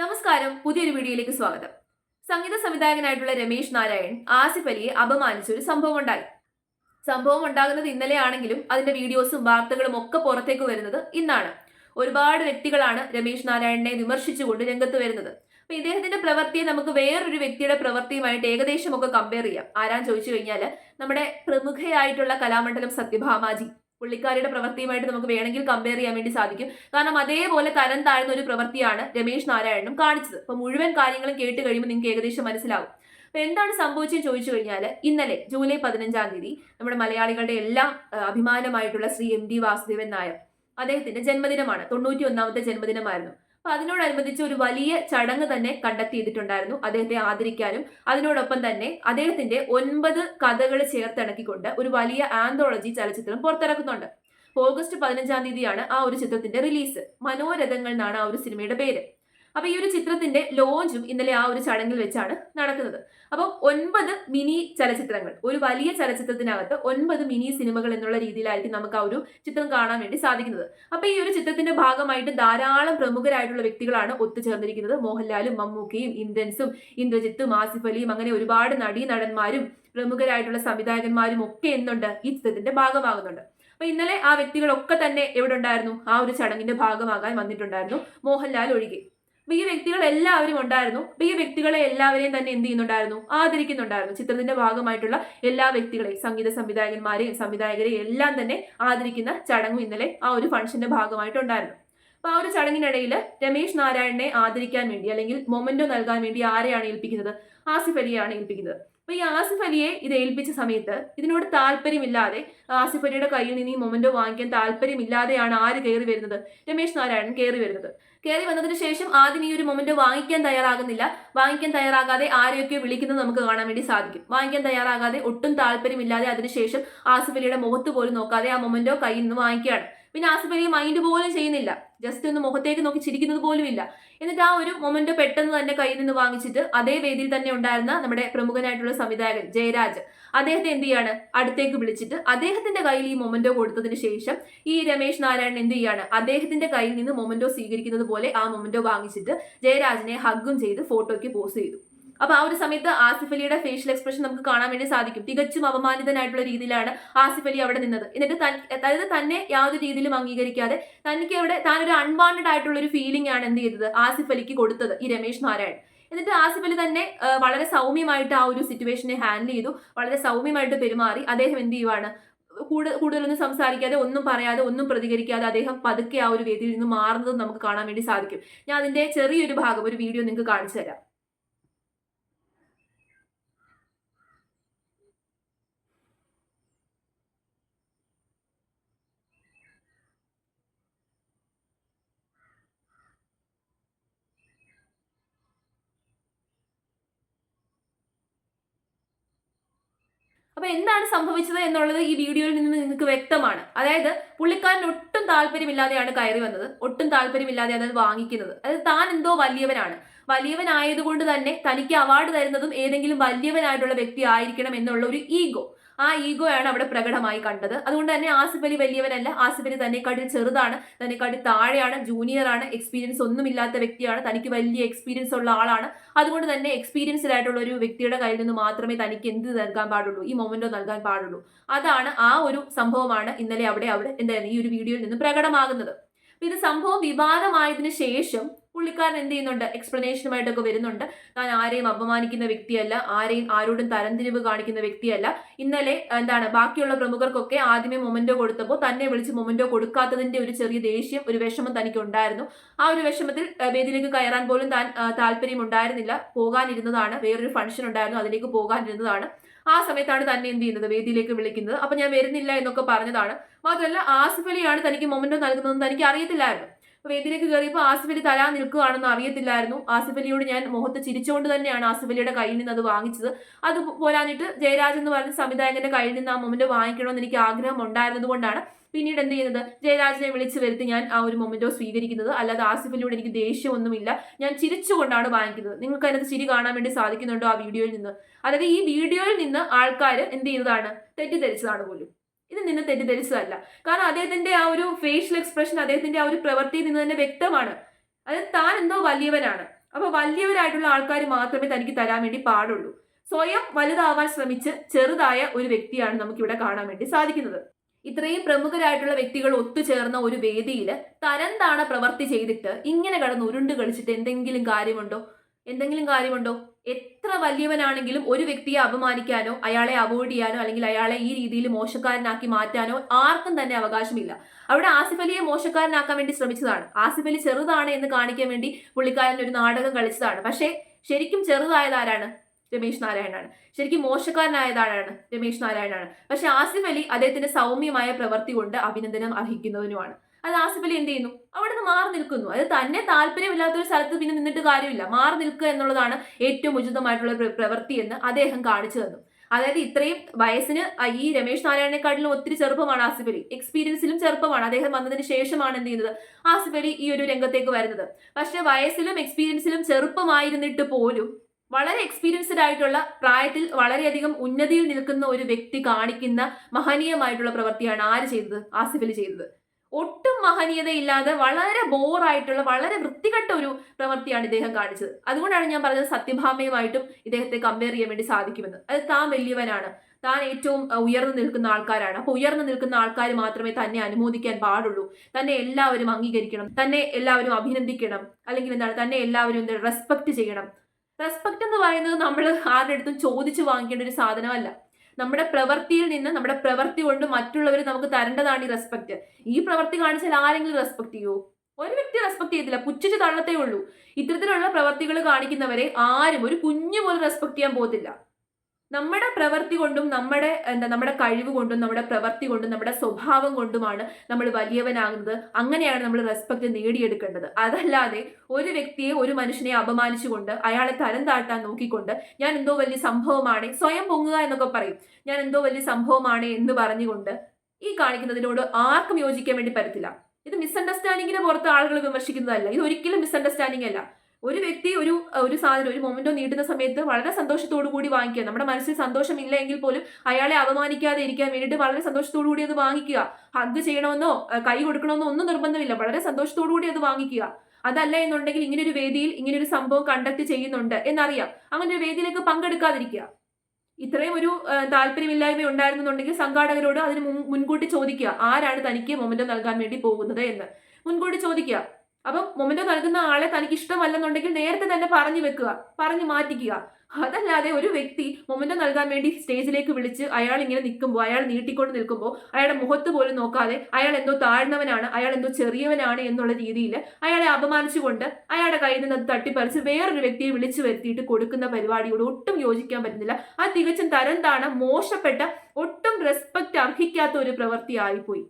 നമസ്കാരം പുതിയൊരു വീഡിയോയിലേക്ക് സ്വാഗതം. സംഗീത സംവിധായകനായിട്ടുള്ള രമേശ് നാരായൺ ആസിഫ് അലിയെ അപമാനിച്ചൊരു സംഭവം ഉണ്ടായി. സംഭവം ഉണ്ടാകുന്നത് ഇന്നലെയാണെങ്കിലും അതിന്റെ വീഡിയോസും വാർത്തകളും ഒക്കെ പുറത്തേക്ക് വരുന്നത് ഇന്നാണ്. ഒരുപാട് വ്യക്തികളാണ് രമേശ് നാരായണനെ വിമർശിച്ചുകൊണ്ട് രംഗത്ത് വരുന്നത്. അപ്പൊ ഇദ്ദേഹത്തിന്റെ പ്രവൃത്തിയെ നമുക്ക് വേറൊരു വ്യക്തിയുടെ പ്രവൃത്തിയുമായിട്ട് ഏകദേശം ഒക്കെ കമ്പയർ ചെയ്യാം. ആരാൻ ചോദിച്ചു കഴിഞ്ഞാൽ നമ്മുടെ പ്രമുഖയായിട്ടുള്ള കലാമണ്ഡലം സത്യഭാമാജി. പുള്ളിക്കാരിയുടെ പ്രവൃത്തിയുമായിട്ട് നമുക്ക് വേണമെങ്കിൽ കമ്പയർ ചെയ്യാൻ വേണ്ടി സാധിക്കും. കാരണം അതേപോലെ തരം താഴ്ന്ന ഒരു പ്രവൃത്തിയാണ് രമേശ് നാരായണനും കാണിച്ചത്. അപ്പൊ മുഴുവൻ കാര്യങ്ങളും കേട്ട് കഴിയുമ്പോൾ നിങ്ങൾക്ക് ഏകദേശം മനസ്സിലാവും. അപ്പൊ എന്താണ് സംഭവിച്ചതെന്ന് ചോദിച്ചു കഴിഞ്ഞാൽ ഇന്നലെ ജൂലൈ പതിനഞ്ചാം തീയതി നമ്മുടെ മലയാളികളുടെ എല്ലാം അഭിമാനമായിട്ടുള്ള ശ്രീ എം ഡി വാസുദേവൻ നായർ അദ്ദേഹത്തിന്റെ ജന്മദിനമാണ്. തൊണ്ണൂറ്റി ഒന്നാമത്തെ ജന്മദിനമായിരുന്നു. അപ്പൊ അതിനോടനുബന്ധിച്ച് ഒരു വലിയ ചടങ്ങ് തന്നെ കണ്ടക്ട് ചെയ്തിട്ടുണ്ടായിരുന്നു അദ്ദേഹത്തെ ആദരിക്കാനും. അതിനോടൊപ്പം തന്നെ അദ്ദേഹത്തിന്റെ ഒൻപത് കഥകൾ ചേർത്തിണക്കിക്കൊണ്ട് ഒരു വലിയ ആന്തോളജി ചലച്ചിത്രം പുറത്തിറക്കുന്നുണ്ട്. ഓഗസ്റ്റ് പതിനഞ്ചാം തീയതിയാണ് ആ ഒരു ചിത്രത്തിന്റെ റിലീസ് മനോരഥങ്ങൾ എന്നാണ് ആ ഒരു സിനിമയുടെ പേര്. അപ്പൊ ഈ ഒരു ചിത്രത്തിന്റെ ലോഞ്ചും ഇന്നലെ ആ ഒരു ചടങ്ങിൽ വെച്ചാണ് നടക്കുന്നത്. അപ്പോൾ ഒൻപത് മിനി ചലച്ചിത്രങ്ങൾ ഒരു വലിയ ചലച്ചിത്രത്തിനകത്ത് ഒൻപത് മിനി സിനിമകൾ എന്നുള്ള രീതിയിലായിരിക്കും നമുക്ക് ആ ഒരു ചിത്രം കാണാൻ വേണ്ടി സാധിക്കുന്നത്. അപ്പൊ ഈ ഒരു ചിത്രത്തിന്റെ ഭാഗമായിട്ട് ധാരാളം പ്രമുഖരായിട്ടുള്ള വ്യക്തികളാണ് ഒത്തുചേർന്നിരിക്കുന്നത്. മോഹൻലാലും മമ്മൂക്കയും ഇന്ദ്രൻസും ഇന്ദ്രജിത്തും ആസിഫ് അലിയും അങ്ങനെ ഒരുപാട് നടീ നടന്മാരും പ്രമുഖരായിട്ടുള്ള സംവിധായകന്മാരും ഒക്കെ എന്നുണ്ട് ഈ ചിത്രത്തിന്റെ ഭാഗമാകുന്നുണ്ട്. അപ്പൊ ഇന്നലെ ആ വ്യക്തികളൊക്കെ തന്നെ എവിടെ ഉണ്ടായിരുന്നു? ആ ഒരു ചടങ്ങിന്റെ ഭാഗമാകാൻ വന്നിട്ടുണ്ടായിരുന്നു മോഹൻലാൽ ഒഴികെ. ഈ വ്യക്തികൾ എല്ലാവരും ഉണ്ടായിരുന്നു. ഈ വ്യക്തികളെ എല്ലാവരെയും തന്നെ എന്ത് ചെയ്യുന്നുണ്ടായിരുന്നു? ആദരിക്കുന്നുണ്ടായിരുന്നു. ചിത്രത്തിന്റെ ഭാഗമായിട്ടുള്ള എല്ലാ വ്യക്തികളെയും സംഗീത സംവിധായകന്മാരെയും സംവിധായകരെയും എല്ലാം തന്നെ ആദരിക്കുന്ന ചടങ്ങും ഇന്നലെ ആ ഒരു ഫംഗ്ഷന്റെ ഭാഗമായിട്ടുണ്ടായിരുന്നു അപ്പൊ ആ ഒരു ചടങ്ങിനിടയിൽ രമേശ് നാരായണനെ ആദരിക്കാൻ വേണ്ടി അല്ലെങ്കിൽ മൊമെന്റോ നൽകാൻ വേണ്ടി ആരെയാണ് ഏൽപ്പിക്കുന്നത്? ആസിഫ് അലിയാണ് ഏൽപ്പിക്കുന്നത്. അപ്പൊ ഈ ആസിഫ് അലിയെ ഇത് ഏൽപ്പിച്ച സമയത്ത് ഇതിനോട് താല്പര്യമില്ലാതെ ആസിഫ് അലിയുടെ കയ്യിൽ നിന്ന് ഈ മൊമെന്റോ വാങ്ങിക്കാൻ താല്പര്യമില്ലാതെയാണ് ആര് കയറി വരുന്നത്? രമേശ് നാരായണൻ കയറി വരുന്നത്. കയറി വന്നതിന് ശേഷം ആദ്യം ഈ ഒരു മൊമെന്റ് വാങ്ങിക്കാൻ തയ്യാറാകുന്നില്ല. വാങ്ങിക്കാൻ തയ്യാറാകാതെ ആരെയൊക്കെ വിളിക്കുന്നത് നമുക്ക് കാണാൻ വേണ്ടി സാധിക്കും. വാങ്ങിക്കാൻ തയ്യാറാകാതെ ഒട്ടും താല്പര്യമില്ലാതെ അതിനുശേഷം ആസിഫലിയുടെ മുഖത്ത് പോലും നോക്കാതെ ആ മൊമെന്റോ കയ്യിൽ നിന്ന് വാങ്ങിക്കുകയാണ്. പിന്നെ ആസിഫ് അലി മൈൻഡ് പോലും ചെയ്യുന്നില്ല. ജസ്റ്റ് ഒന്ന് മുഖത്തേക്ക് നോക്കി ചിരിക്കുന്നത് പോലുമില്ല എന്നിട്ട് ആ ഒരു മൊമെന്റ് പെട്ടെന്ന് തന്നെ കയ്യിൽ നിന്ന് വാങ്ങിച്ചിട്ട് അതേ വേദിയിൽ തന്നെ ഉണ്ടായിരുന്ന നമ്മുടെ പ്രമുഖനായിട്ടുള്ള സംവിധായകൻ ജയരാജ് അദ്ദേഹത്തെ എന്ത് ചെയ്യാണ്? അടുത്തേക്ക് വിളിച്ചിട്ട് അദ്ദേഹത്തിന്റെ കയ്യിൽ ഈ മൊമെന്റോ കൊടുത്തതിന് ശേഷം ഈ രമേശ് നാരായണൻ എന്ത് ചെയ്യാണ്? അദ്ദേഹത്തിന്റെ കയ്യിൽ നിന്ന് മൊമെന്റോ സ്വീകരിക്കുന്നത് പോലെ ആ മൊമെന്റോ വാങ്ങിച്ചിട്ട് ജയരാജിനെ ഹഗ്ഗും ചെയ്ത് ഫോട്ടോയ്ക്ക് പോസ്റ്റ് ചെയ്തു. അപ്പൊ ആ ഒരു സമയത്ത് ആസിഫ് അലിയുടെ ഫേഷ്യൽ എക്സ്പ്രഷൻ നമുക്ക് കാണാൻ വേണ്ടി സാധിക്കും. തികച്ചും അപമാനിതനായിട്ടുള്ള രീതിയിലാണ് ആസിഫ് അലി അവിടെ നിന്നത്. എന്നിട്ട് അതായത് തന്നെ യാതൊരു രീതിയിലും അംഗീകരിക്കാതെ തനിക്ക് അവിടെ ഒരു അൺവാണ്ടഡ് ആയിട്ടുള്ള ഒരു ഫീലിംഗ് ആണ് എന്ത് ചെയ്തത്? ആസിഫ് അലിക്ക് കൊടുത്തത് ഈ രമേശ് നാരായൺ. എന്നിട്ട് ആസിഫ് അലി തന്നെ വളരെ സൗമ്യമായിട്ട് ആ ഒരു സിറ്റുവേഷനെ ഹാൻഡിൽ ചെയ്തു. വളരെ സൗമ്യമായിട്ട് പെരുമാറി. അദ്ദേഹം എന്ത് ചെയ്യുവാണ്? കൂടുതൽ കൂടുതലൊന്നും സംസാരിക്കാതെ ഒന്നും പറയാതെ ഒന്നും പ്രതികരിക്കാതെ അദ്ദേഹം പതുക്കെ ആ ഒരു വേദിയിൽ നിന്ന് മാറുന്നത് നമുക്ക് കാണാൻ വേണ്ടി സാധിക്കും. ഞാൻ അതിന്റെ ചെറിയൊരു ഭാഗം ഒരു വീഡിയോ നിങ്ങൾക്ക് കാണിച്ചു തരാം. അപ്പൊ എന്താണ് സംഭവിച്ചത് എന്നുള്ളത് ഈ വീഡിയോയിൽ നിന്ന് നിങ്ങൾക്ക് വ്യക്തമാണ്. അതായത് പുള്ളിക്കാരൻ ഒട്ടും താല്പര്യമില്ലാതെയാണ് കയറി വന്നത്. ഒട്ടും താല്പര്യമില്ലാതെ അത് വാങ്ങിക്കുന്നത്. അതായത് താൻ എന്തോ വലിയവനാണ്. വലിയവനായതുകൊണ്ട് തന്നെ തനിക്ക് അവാർഡ് തരുന്നതും ഏതെങ്കിലും വലിയവനായിട്ടുള്ള വ്യക്തി ആയിരിക്കണം എന്നുള്ള ഒരു ഈഗോ ആ ഈഗോയാണ് അവിടെ പ്രകടമായി കണ്ടത്. അതുകൊണ്ട് തന്നെ ആസിഫ് അലി വലിയവനല്ല. ആസിഫ് അലി തന്നെക്കാട്ടിൽ ചെറുതാണ് തന്നെക്കാട്ടിൽ താഴെയാണ് ജൂനിയർ ആണ് എക്സ്പീരിയൻസ് ഒന്നുമില്ലാത്ത വ്യക്തിയാണ് തനിക്ക് വലിയ എക്സ്പീരിയൻസ് ഉള്ള ആളാണ്. അതുകൊണ്ട് തന്നെ എക്സ്പീരിയൻസ്ഡ് ആയിട്ടുള്ള ഒരു വ്യക്തിയുടെ കയ്യിൽ നിന്ന് മാത്രമേ തനിക്ക് എന്ത് നൽകാൻ പാടുള്ളൂ? ഈ മൊമെന്റോ നൽകാൻ പാടുള്ളൂ. അതാണ് ആ ഒരു സംഭവമാണ് ഇന്നലെ അവിടെ അവിടെ എന്തായാലും ഈ ഒരു വീഡിയോയിൽ നിന്ന് പ്രകടമാകുന്നത്. ഇത് സംഭവം വിവാദമായതിനു ശേഷം പുള്ളിക്കാരൻ എന്ത് ചെയ്യുന്നുണ്ട്? എക്സ്പ്ലനേഷനുമായിട്ടൊക്കെ വരുന്നുണ്ട്. താൻ ആരെയും അപമാനിക്കുന്ന വ്യക്തിയല്ല ആരെയും ആരോടും തരംതിരിവ് കാണിക്കുന്ന വ്യക്തിയല്ല. ഇന്നലെ എന്താണ് ബാക്കിയുള്ള പ്രമുഖർക്കൊക്കെ ആദ്യമേ മൊമെന്റോ കൊടുത്തപ്പോൾ തന്നെ വിളിച്ച് മൊമെന്റോ കൊടുക്കാത്തതിന്റെ ഒരു ചെറിയ ദേഷ്യം ഒരു വിഷമം തനിക്ക് ഉണ്ടായിരുന്നു ആ ഒരു വിഷമത്തിൽ വേദിയിലേക്ക് കയറാൻ പോലും താൻ താല്പര്യം ഉണ്ടായിരുന്നില്ല. പോകാനിരുന്നതാണ്. വേറൊരു ഫംഗ്ഷൻ ഉണ്ടായിരുന്നു അതിലേക്ക് പോകാനിരുന്നതാണ്. ആ സമയത്താണ് തന്നെ എന്ത് ചെയ്യുന്നത്? വേദിയിലേക്ക് വിളിക്കുന്നത്. അപ്പൊ ഞാൻ വരുന്നില്ല എന്നൊക്കെ പറഞ്ഞതാണ്. മാത്രമല്ല ആസിഫ് അലിയാണ് തനിക്ക് മൊമെന്റോ നൽകുന്നതെന്ന് തനിക്ക് അറിയത്തില്ലായിരുന്നു വേദിയിലേക്ക് കയറിയപ്പോൾ ആസിഫ് അലി തരാൻ നിൽക്കുകയാണെന്ന് അറിയത്തില്ലായിരുന്നു. ആസിഫ് അലിയോട് ഞാൻ മുഖത്ത് ചിരിച്ചുകൊണ്ട് തന്നെയാണ് ആസിഫ് അലിയുടെ കയ്യിൽ നിന്ന് അത് വാങ്ങിച്ചത്. അത് പോരാഞ്ഞിട്ട് ജയരാജ് എന്ന് പറഞ്ഞ സംവിധായകന്റെ കയ്യിൽ നിന്ന് ആ മൊമെന്റ് വാങ്ങിക്കണമെന്ന് എനിക്ക് ആഗ്രഹം ഉണ്ടായിരുന്നത് കൊണ്ടാണ് പിന്നീട് എന്ത് ചെയ്യുന്നത്? ജയരാജിനെ വിളിച്ചു വരുത്തി ഞാൻ ആ ഒരു മൊമെന്റോ സ്വീകരിക്കുന്നത്. അല്ലാതെ ആസിഫലിയോട് എനിക്ക് ദേഷ്യമൊന്നുമില്ല. ഞാൻ ചിരിച്ചുകൊണ്ടാണ് വാങ്ങിക്കുന്നത്. നിങ്ങൾക്ക് അതിനകത്ത് ചിരി കാണാൻ വേണ്ടി സാധിക്കുന്നുണ്ടോ ആ വീഡിയോയിൽ നിന്ന്? അതായത് ഈ വീഡിയോയിൽ നിന്ന് ആൾക്കാർ എന്ത് ചെയ്തതാണ്? തെറ്റിദ്ധരിച്ചതാണ് പോലും. ഇതിൽ നിന്നെ തെറ്റിദ്ധരിച്ചതല്ല. കാരണം അദ്ദേഹത്തിന്റെ ആ ഒരു ഫേഷ്യൽ എക്സ്പ്രഷൻ അദ്ദേഹത്തിന്റെ ആ ഒരു പ്രവൃത്തിയിൽ നിന്ന് തന്നെ വ്യക്തമാണ്. അതായത് താൻ എന്തോ വലിയവനാണ്. അപ്പൊ വലിയവരായിട്ടുള്ള ആൾക്കാർ മാത്രമേ തനിക്ക് തരാൻ വേണ്ടി പാടുള്ളൂ. സ്വയം വലുതാവാൻ ശ്രമിച്ച് ചെറുതായ ഒരു വ്യക്തിയാണ് നമുക്ക് ഇവിടെ കാണാൻ വേണ്ടി സാധിക്കുന്നത്. ഇത്രയും പ്രമുഖരായിട്ടുള്ള വ്യക്തികൾ ഒത്തുചേർന്ന ഒരു വേദിയിൽ തരംതാണ പ്രവർത്തി ചെയ്തിട്ട് ഇങ്ങനെ കടന്ന് ഉരുണ്ട് കളിച്ചിട്ട് എന്തെങ്കിലും കാര്യമുണ്ടോ? എന്തെങ്കിലും കാര്യമുണ്ടോ? എത്ര വലിയവനാണെങ്കിലും ഒരു വ്യക്തിയെ അപമാനിക്കാനോ അയാളെ അവോയ്ഡ് ചെയ്യാനോ അല്ലെങ്കിൽ അയാളെ ഈ രീതിയിൽ മോശക്കാരനാക്കി മാറ്റാനോ ആർക്കും തന്നെ അവകാശമില്ല. അവിടെ ആസിഫ് അലിയെ മോശക്കാരനാക്കാൻ വേണ്ടി ശ്രമിച്ചതാണ്. ആസിഫ് അലി ചെറുതാണ് എന്ന് കാണിക്കാൻ വേണ്ടി പുള്ളിക്കാരൻ ഒരു നാടകം കളിച്ചതാണ്. പക്ഷേ ശരിക്കും ചെറുതായത് ആരാണ്? രമേശ് നാരായണാണ്. ശരിക്കും മോശക്കാരനായതാണ് രമേശ് നാരായണാണ്. പക്ഷെ ആസിഫ് അലി അദ്ദേഹത്തിന്റെ സൗമ്യമായ പ്രവൃത്തി കൊണ്ട് അഭിനന്ദനം അർഹിക്കുന്നതിനുമാണ് അത് ആസിഫ് അലി എന്ത് ചെയ്യുന്നു? അവിടെ നിന്ന് മാറി നിൽക്കുന്നു. അത് തന്നെ താല്പര്യമില്ലാത്ത ഒരു സ്ഥലത്ത് പിന്നെ നിന്നിട്ട് കാര്യമില്ല. മാറി നിൽക്കുക എന്നുള്ളതാണ് ഏറ്റവും ഉചിതമായിട്ടുള്ള പ്ര- പ്രവൃത്തി എന്ന് അദ്ദേഹം കാണിച്ചു തന്നു. അതായത് ഇത്രയും വയസ്സിന് ഈ രമേശ് നാരായണനെക്കാട്ടിലും ഒത്തിരി ചെറുപ്പമാണ് ആസിഫ് അലി എക്സ്പീരിയൻസിലും ചെറുപ്പമാണ്. അദ്ദേഹം വന്നതിന് ശേഷമാണ് എന്ത് ചെയ്യുന്നത്? ആസിഫ് അലി ഈ ഒരു രംഗത്തേക്ക് വരുന്നത്. പക്ഷെ വയസ്സിലും എക്സ്പീരിയൻസിലും ചെറുപ്പമായിരുന്നിട്ട് പോലും വളരെ എക്സ്പീരിയൻസ്ഡ് ആയിട്ടുള്ള പ്രായത്തിൽ വളരെയധികം ഉന്നതിയിൽ നിൽക്കുന്ന ഒരു വ്യക്തി കാണിക്കുന്ന മഹനീയമായിട്ടുള്ള പ്രവൃത്തിയാണ് ആര് ചെയ്തത്? ആസിഫ് അലി ചെയ്തത്. ഒട്ടും മഹനീയതയില്ലാതെ വളരെ ബോറായിട്ടുള്ള വളരെ വൃത്തികെട്ട ഒരു പ്രവൃത്തിയാണ് ഇദ്ദേഹം കാണിച്ചത്. അതുകൊണ്ടാണ് ഞാൻ പറഞ്ഞത് സത്യഭാമയുമായിട്ടും ഇദ്ദേഹത്തെ കമ്പയർ ചെയ്യാൻ വേണ്ടി സാധിക്കുമെന്ന്. അത് താൻ വലിയവനാണ്. താൻ ഏറ്റവും ഉയർന്നു നിൽക്കുന്ന ആൾക്കാരാണ്. അപ്പൊ ഉയർന്നു നിൽക്കുന്ന ആൾക്കാർ മാത്രമേ തന്നെ അനുമോദിക്കാൻ പാടുള്ളൂ. തന്നെ എല്ലാവരും അംഗീകരിക്കണം. തന്നെ എല്ലാവരും അഭിനന്ദിക്കണം. അല്ലെങ്കിൽ എന്താണ്? തന്നെ എല്ലാവരും എന്ത് റെസ്പെക്ട് ചെയ്യണം. റെസ്പെക്ട് എന്ന് പറയുന്നത് നമ്മൾ ആരുടെ അടുത്തും ചോദിച്ചു വാങ്ങിക്കേണ്ട ഒരു സാധനമല്ല. നമ്മുടെ പ്രവൃത്തിയിൽ നിന്ന് നമ്മുടെ പ്രവൃത്തി കൊണ്ട് മറ്റുള്ളവർ നമുക്ക് തരേണ്ടതാണ് ഈ റെസ്പെക്ട് ഈ പ്രവൃത്തി കാണിച്ചാൽ ആരെങ്കിലും റെസ്പെക്ട് ചെയ്യുമോ ഒരു വ്യക്തി റെസ്പെക്ട് ചെയ്തില്ല പുച്ഛിച്ച് തള്ളത്തേ ഉള്ളൂ. ഇത്തരത്തിലുള്ള പ്രവർത്തികൾ കാണിക്കുന്നവരെ ആരും ഒരു കുഞ്ഞു പോലും റെസ്പെക്ട് ചെയ്യാൻ പോകത്തില്ല. നമ്മുടെ പ്രവൃത്തി കൊണ്ടും നമ്മുടെ എന്താ നമ്മുടെ കഴിവ് കൊണ്ടും നമ്മുടെ പ്രവൃത്തി കൊണ്ടും നമ്മുടെ സ്വഭാവം കൊണ്ടുമാണ് നമ്മൾ വലിയവനാകുന്നത്. അങ്ങനെയാണ് നമ്മൾ റെസ്പെക്ട് നേടിയെടുക്കേണ്ടത്. അതല്ലാതെ ഒരു വ്യക്തിയെ ഒരു മനുഷ്യനെ അപമാനിച്ചുകൊണ്ട് അയാളെ തരം താഴ്ത്താൻ നോക്കിക്കൊണ്ട് ഞാൻ എന്തോ വലിയ സംഭവമാണ് സ്വയം പൊങ്ങുക എന്നൊക്കെ പറയും. ഞാൻ എന്തോ വലിയ സംഭവമാണ് എന്ന് പറഞ്ഞുകൊണ്ട് ഈ കാണിക്കുന്നതിനോട് ആർക്കും യോജിക്കാൻ വേണ്ടി പറ്റത്തില്ല. ഇത് മിസ്അണ്ടർസ്റ്റാൻഡിങ്ങിന് പുറത്ത് ആളുകൾ വിമർശിക്കുന്നതല്ല. ഇത് ഒരിക്കലും മിസ്അണ്ടർസ്റ്റാൻഡിംഗ് അല്ല ഒരു വ്യക്തി ഒരു ഒരു സാധനം ഒരു മൊമെന്റോ നീട്ടുന്ന സമയത്ത് വളരെ സന്തോഷത്തോടു കൂടി വാങ്ങിക്കുക. നമ്മുടെ മനസ്സിൽ സന്തോഷം ഇല്ലെങ്കിൽ പോലും അയാളെ അപമാനിക്കാതെ ഇരിക്കാൻ വേണ്ടിയിട്ട് വളരെ സന്തോഷത്തോടു കൂടി അത് വാങ്ങിക്കുക. ഹഗ് ചെയ്യണമെന്നോ കൈ കൊടുക്കണമെന്നോ ഒന്നും നിർബന്ധമില്ല. വളരെ സന്തോഷത്തോടു കൂടി അത് വാങ്ങിക്കുക. അതല്ല എന്നുണ്ടെങ്കിൽ ഇങ്ങനെ ഒരു വേദിയിൽ ഇങ്ങനെ ഒരു സംഭവം കണ്ടക്ട് ചെയ്യുന്നുണ്ട് എന്നറിയാം. അങ്ങനെ ഒരു വേദിയിലേക്ക് പങ്കെടുക്കാതിരിക്കുക. ഇത്രയും ഒരു താല്പര്യമില്ലായ്മ ഉണ്ടായിരുന്നുണ്ടെങ്കിൽ സംഘാടകരോട് അതിന് മുൻ- മുൻകൂട്ടി ചോദിക്കുക ആരാണ് തനിക്ക് മൊമെന്റോ നൽകാൻ വേണ്ടി പോകുന്നത് എന്ന്. മുൻകൂട്ടി ചോദിക്കുക അപ്പം മൊമെന്റോ നൽകുന്ന ആളെ തനിക്ക് ഇഷ്ടമല്ലെന്നുണ്ടെങ്കിൽ നേരത്തെ തന്നെ പറഞ്ഞു വെക്കുക പറഞ്ഞു മാറ്റിക്കുക. അതല്ലാതെ ഒരു വ്യക്തി മൊമെന്റോ നൽകാൻ വേണ്ടി സ്റ്റേജിലേക്ക് വിളിച്ച് അയാൾ ഇങ്ങനെ നിൽക്കുമ്പോൾ അയാൾ നീട്ടിക്കൊണ്ട് നിൽക്കുമ്പോൾ അയാളുടെ മുഖത്ത് പോലും നോക്കാതെ അയാൾ എന്തോ താഴ്ന്നവനാണ് അയാൾ എന്തോ ചെറിയവനാണ് എന്നുള്ള രീതിയിൽ അയാളെ അപമാനിച്ചുകൊണ്ട് അയാളുടെ കയ്യിൽ നിന്ന് അത് തട്ടിപ്പറിച്ച് വേറൊരു വ്യക്തിയെ വിളിച്ചു വരുത്തിയിട്ട് കൊടുക്കുന്ന പരിപാടിയോട് ഒട്ടും യോജിക്കാൻ പറ്റുന്നില്ല. ആ തികച്ചും തരം മോശപ്പെട്ട ഒട്ടും റെസ്പെക്ട് അർഹിക്കാത്ത ഒരു പ്രവൃത്തിയായിപ്പോയി.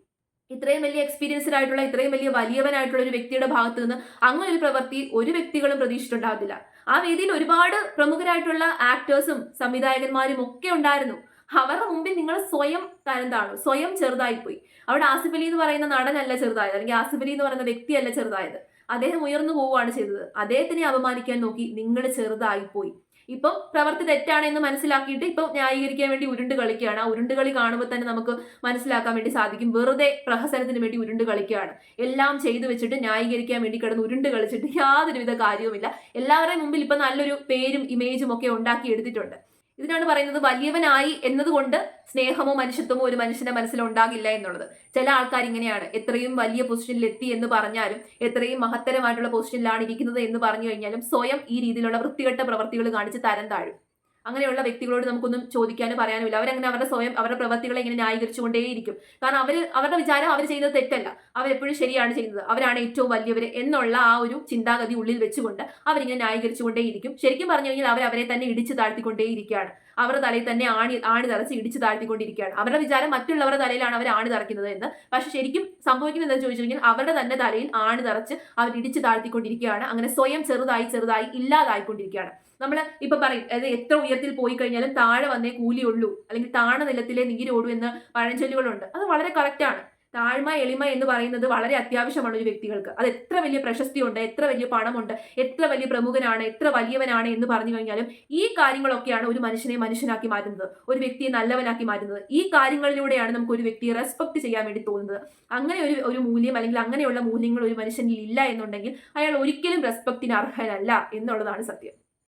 ഇത്രയും വലിയ എക്സ്പീരിയൻസ്ഡ് ആയിട്ടുള്ള ഇത്രയും വലിയ വലിയവനായിട്ടുള്ള ഒരു വ്യക്തിയുടെ ഭാഗത്ത് നിന്ന് അങ്ങനെ ഒരു പ്രവൃത്തി ഒരു വ്യക്തികളും പ്രതീക്ഷിച്ചിട്ടുണ്ടാകത്തില്ല. ആ വേദിയിൽ ഒരുപാട് പ്രമുഖരായിട്ടുള്ള ആക്ടേഴ്സും സംവിധായകന്മാരും ഒക്കെ ഉണ്ടായിരുന്നു. അവരുടെ മുമ്പിൽ നിങ്ങൾ സ്വയം തരം താണു സ്വയം ചെറുതായിപ്പോയി. അവിടെ ആസിഫ് അലി എന്ന് പറയുന്ന നടനല്ല ചെറുതായത് അല്ലെങ്കിൽ ആസിഫ് അലി എന്ന് പറയുന്ന വ്യക്തിയല്ല ചെറുതായത്. അദ്ദേഹം ഉയർന്നു പോവുകയാണ് ചെയ്തത്. അദ്ദേഹത്തിനെ അപമാനിക്കാൻ നോക്കി നിങ്ങൾ ചെറുതായിപ്പോയി. ഇപ്പം പ്രവൃത്തി തെറ്റാണെന്ന് മനസ്സിലാക്കിയിട്ട് ഇപ്പം ന്യായീകരിക്കാൻ വേണ്ടി ഉരുണ്ട് കളിക്കുകയാണ്. ആ ഉരുണ്ട് കളി കാണുമ്പോൾ തന്നെ നമുക്ക് മനസ്സിലാക്കാൻ വേണ്ടി സാധിക്കും. വെറുതെ പ്രഹസനത്തിന് വേണ്ടി ഉരുണ്ട് കളിക്കുകയാണ്. എല്ലാം ചെയ്തു വെച്ചിട്ട് ന്യായീകരിക്കാൻ വേണ്ടി കിടന്ന് ഉരുണ്ട് കളിച്ചിട്ട് യാതൊരുവിധ കാര്യവുമില്ല. എല്ലാവരുടെയും മുമ്പിൽ ഇപ്പം നല്ലൊരു പേരും ഇമേജും ഒക്കെ ഉണ്ടാക്കി എടുത്തിട്ടുണ്ട് ഇതിനാണ് പറയുന്നത് വലിയവനായി എന്നതുകൊണ്ട് സ്നേഹമോ മനുഷ്യത്വമോ ഒരു മനുഷ്യന്റെ മനസ്സിൽ ഉണ്ടാകില്ല എന്നുള്ളത്. ചില ആൾക്കാർ ഇങ്ങനെയാണ്. എത്രയും വലിയ പൊസിഷനിൽ എത്തി എന്ന് പറഞ്ഞാലും എത്രയും മഹത്തരമായിട്ടുള്ള പൊസിഷനിലാണ് ഇരിക്കുന്നത് എന്ന് പറഞ്ഞു കഴിഞ്ഞാലും സ്വയം ഈ രീതിയിലുള്ള വൃത്തികെട്ട പ്രവർത്തികൾ കാണിച്ച് തരം താഴും. അങ്ങനെയുള്ള വ്യക്തികളോട് നമുക്കൊന്നും ചോദിക്കാനോ പറയാനോ ഇല്ല അവരങ്ങനെ അവരുടെ സ്വയം അവരുടെ പ്രവൃത്തികളെ ഇങ്ങനെ ന്യായീകരിച്ചുകൊണ്ടേയിരിക്കും. കാരണം അവർ അവരുടെ വിചാരം അവർ ചെയ്യുന്നത് തെറ്റല്ല. അവരെപ്പോഴും ശരിയാണ് ചെയ്യുന്നത്. അവരാണ് ഏറ്റവും വലിയവർ എന്നുള്ള ആ ഒരു ചിന്താഗതി ഉള്ളിൽ വെച്ചുകൊണ്ട് അവരിങ്ങനെ ന്യായീകരിച്ചുകൊണ്ടേയിരിക്കും. ശരിക്കും പറഞ്ഞു കഴിഞ്ഞാൽ അവർ അവരെ തന്നെ ഇടിച്ചു താഴ്ത്തിക്കൊണ്ടേയിരിക്കുകയാണ്. അവരുടെ തലയിൽ തന്നെ ആണി ആണി തറച്ച് ഇടിച്ചു താഴ്ത്തിക്കൊണ്ടിരിക്കുകയാണ്. അവരുടെ വിചാരം മറ്റുള്ളവരുടെ തലയിലാണ് അവർ ആണി തറയ്ക്കുന്നത് എന്ന്. പക്ഷെ ശരിക്കും സംഭവിക്കുന്നത് എന്താ ചോദിച്ചു കഴിഞ്ഞാൽ അവരുടെ തന്നെ തലയിൽ ആണി തറച്ച് അവർ ഇടിച്ചു താഴ്ത്തിക്കൊണ്ടിരിക്കുകയാണ്. അങ്ങനെ സ്വയം ചെറുതായി ചെറുതായി ഇല്ലാതായിക്കൊണ്ടിരിക്കുകയാണ്. നമ്മൾ ഇപ്പൊ പറയും അതായത് എത്ര ഉയരത്തിൽ പോയി കഴിഞ്ഞാലും താഴെ വന്നേ കൂലിയുള്ളൂ അല്ലെങ്കിൽ താണ നിലത്തിലെ നീരോടൂ എന്ന് പഴഞ്ചൊല്ലുകളുണ്ട്. അത് വളരെ കറക്റ്റ് ആണ്. താഴ്മ എളിമ എന്ന് പറയുന്നത് വളരെ അത്യാവശ്യമാണ് ഒരു വ്യക്തികൾക്ക്. അത് എത്ര വലിയ പ്രശസ്തിയുണ്ട് എത്ര വലിയ പണമുണ്ട് എത്ര വലിയ പ്രമുഖനാണ് എത്ര വലിയവനാണ് എന്ന് പറഞ്ഞു കഴിഞ്ഞാലും ഈ കാര്യങ്ങളൊക്കെയാണ് ഒരു മനുഷ്യനെ മനുഷ്യനാക്കി മാറ്റുന്നത് ഒരു വ്യക്തിയെ നല്ലവനാക്കി മാറ്റുന്നത്. ഈ കാര്യങ്ങളിലൂടെയാണ് നമുക്ക് ഒരു വ്യക്തിയെ റെസ്പെക്ട് ചെയ്യാൻ വേണ്ടി തോന്നുന്നത്. അങ്ങനെ ഒരു ഒരു മൂല്യം അല്ലെങ്കിൽ അങ്ങനെയുള്ള മൂല്യങ്ങൾ ഒരു മനുഷ്യനിൽ ഇല്ല എന്നുണ്ടെങ്കിൽ അയാൾ ഒരിക്കലും റെസ്പെക്റ്റിന് അർഹനല്ല എന്നുള്ളതാണ് സത്യം.